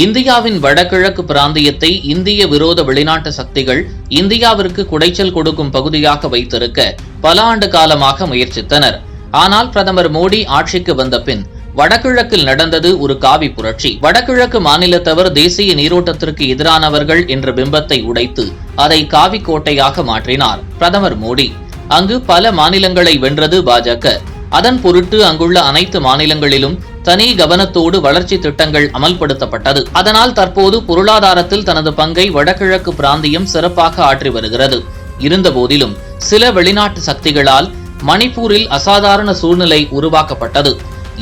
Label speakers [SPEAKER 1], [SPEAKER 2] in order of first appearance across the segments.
[SPEAKER 1] இந்தியாவின் வடகிழக்கு பிராந்தியத்தை இந்திய விரோத வெளிநாட்டு சக்திகள் இந்தியாவிற்கு குடைச்சல் கொடுக்கும் பகுதியாக வைத்திருக்க பல ஆண்டு காலமாக முயற்சித்தனர். ஆனால் பிரதமர் மோடி ஆட்சிக்கு வந்த பின் வடகிழக்கில் நடந்தது ஒரு காவி புரட்சி. வடகிழக்கு மாநிலத்தவர் தேசிய நீரோட்டத்திற்கு எதிரானவர்கள் என்ற பிம்பத்தை உடைத்து அதை காவி கோட்டையாக மாற்றினார் பிரதமர் மோடி. அங்கு பல மாநிலங்களை வென்றது பாஜக. அதன் பொருட்டு அங்குள்ள அனைத்து மாநிலங்களிலும் தனி கவனத்தோடு வளர்ச்சி திட்டங்கள் அமல்படுத்தப்பட்டது. அதனால் தற்போது பொருளாதாரத்தில் தனது பங்கை வடகிழக்கு பிராந்தியம் சிறப்பாக ஆற்றி வருகிறது. இருந்தபோதிலும் சில வெளிநாட்டு சக்திகளால் மணிப்பூரில் அசாதாரண சூழ்நிலை உருவாக்கப்பட்டது.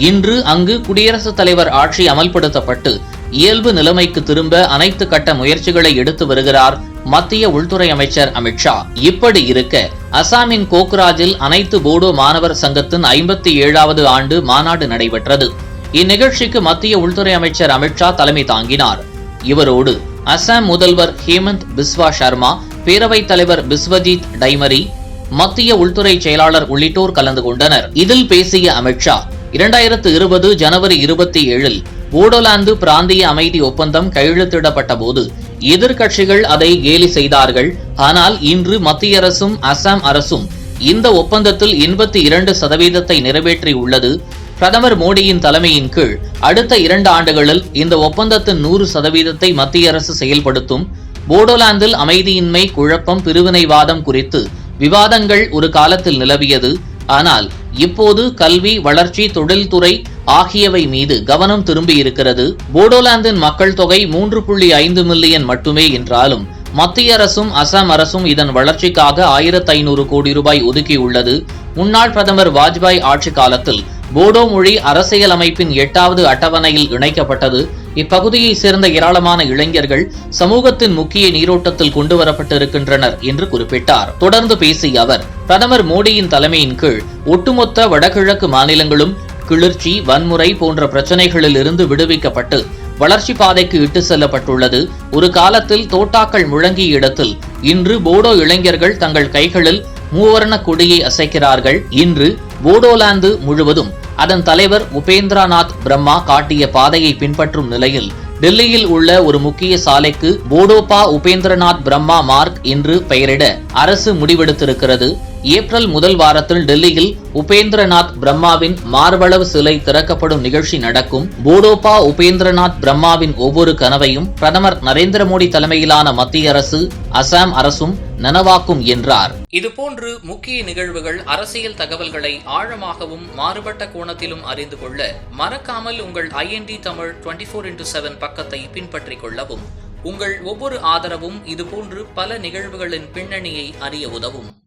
[SPEAKER 1] இன்று அங்கு குடியரசுத் தலைவர் ஆட்சி அமல்படுத்தப்பட்டு இயல்பு நிலைமைக்கு திரும்ப அனைத்து கட்ட முயற்சிகளை எடுத்து வருகிறார் மத்திய உள்துறை அமைச்சர் அமித்ஷா இப்படி இருக்க அசாமின் கோக்ராஜில் அனைத்து போடோ மாணவர் சங்கத்தின் ஐம்பத்தி ஏழாவது ஆண்டு மாநாடு நடைபெற்றது. இந்நிகழ்ச்சிக்கு மத்திய உள்துறை அமைச்சர் அமித்ஷா தலைமை தாங்கினார். இவரோடு அசாம் முதல்வர் ஹேமந்த் பிஸ்வா சர்மா பேரவைத் தலைவர் பிஸ்வஜித் டைமரி மத்திய உள்துறை செயலாளர் உள்ளிட்டோர் கலந்து கொண்டனர். இதில் பேசிய அமித்ஷா இரண்டாயிரத்து இருபது ஜனவரி இருபத்தி ஏழில் போடோலாந்து பிராந்திய அமைதி ஒப்பந்தம் கையெழுத்திடப்பட்ட போது எதிர்க்கட்சிகள் அதை கேலி செய்தார்கள். ஆனால் இன்று மத்திய அரசும் அசாம் அரசும் இந்த ஒப்பந்தத்தில் எண்பத்தி இரண்டு சதவீதத்தை நிறைவேற்றியுள்ளது பிரதமர் மோடியின் தலைமையின் கீழ் அடுத்த இரண்டு ஆண்டுகளில் இந்த ஒப்பந்தத்தின் நூறு சதவீதத்தை மத்திய அரசு செயல்படுத்தும். போடோலாந்தில் அமைதியின்மை குழப்பம் பிரிவினைவாதம் குறித்து விவாதங்கள் ஒரு காலத்தில் நிலவியது. ஆனால் இப்போது கல்வி வளர்ச்சி தொழில்துறை ஆகியவை மீது கவனம் திரும்பி இருக்கிறது போடோலாந்தின் மக்கள் தொகை மூன்று புள்ளி ஐந்து மில்லியன் மட்டுமே என்றாலும் மத்திய அரசும் அசாம் அரசும் இதன் வளர்ச்சிக்காக ஆயிரத்து ஐநூறு கோடி ரூபாய் ஒதுக்கியுள்ளது. முன்னாள் பிரதமர் வாஜ்பாய் ஆட்சி காலத்தில் போடோ மொழி அரசியல் அமைப்பின் எட்டாவது அட்டவணையில் இணைக்கப்பட்டது. இப்பகுதியைச் சேர்ந்த ஏராளமான இளைஞர்கள் சமூகத்தின் முக்கிய நீரோட்டத்தில் கொண்டு வரப்பட்டிருக்கின்றனர் என்று குறிப்பிட்டார். தொடர்ந்து பேசிய அவர் பிரதமர் மோடியின் தலைமையின் கீழ் ஒட்டுமொத்த வடகிழக்கு மாநிலங்களும் கிளர்ச்சி வன்முறை போன்ற பிரச்சனைகளில் இருந்து விடுவிக்கப்பட்டு வளர்ச்சி பாதைக்கு இட்டு செல்லப்பட்டுள்ளது. ஒரு காலத்தில் தோட்டாக்கள் முழங்கிய இடத்தில் இன்று போடோ இளைஞர்கள் தங்கள் கைகளில் மூவர்ண கொடியை அசைக்கிறார்கள். இன்று போடோலாந்து முழுவதும் அதன் தலைவர் உபேந்திரநாத் பிரம்மா காட்டிய பாதையை பின்பற்றும் நிலையில் டெல்லியில் உள்ள ஒரு முக்கிய சாலைக்கு போடோபா உபேந்திரநாத் பிரம்மா மார்க் என்று பெயரிட அரசு முடிவெடுத்திருக்கிறது. ஏப்ரல் முதல் வாரத்தில் டெல்லியில் உபேந்திரநாத் பிரம்மாவின் மார்பளவு சிலை திறக்கப்படும் நிகழ்ச்சி நடக்கும். போடோபா உபேந்திரநாத் பிரம்மாவின் ஒவ்வொரு கனவையும் பிரதமர் நரேந்திர மோடி தலைமையிலான மத்திய அரசு அசாம் அரசும் நனவாக்கும் என்றார். இதுபோன்று முக்கிய நிகழ்வுகள் அரசியல் தகவல்களை ஆழமாகவும் மாறுபட்ட கோணத்திலும் அறிந்து கொள்ள மறக்காமல் உங்கள் IND Tamil twenty four into seven பக்கத்தை பின்பற்றிக் கொள்ளவும். உங்கள் ஒவ்வொரு ஆதரவும் இதுபோன்று பல நிகழ்வுகளின் பின்னணியை அறிய உதவும்.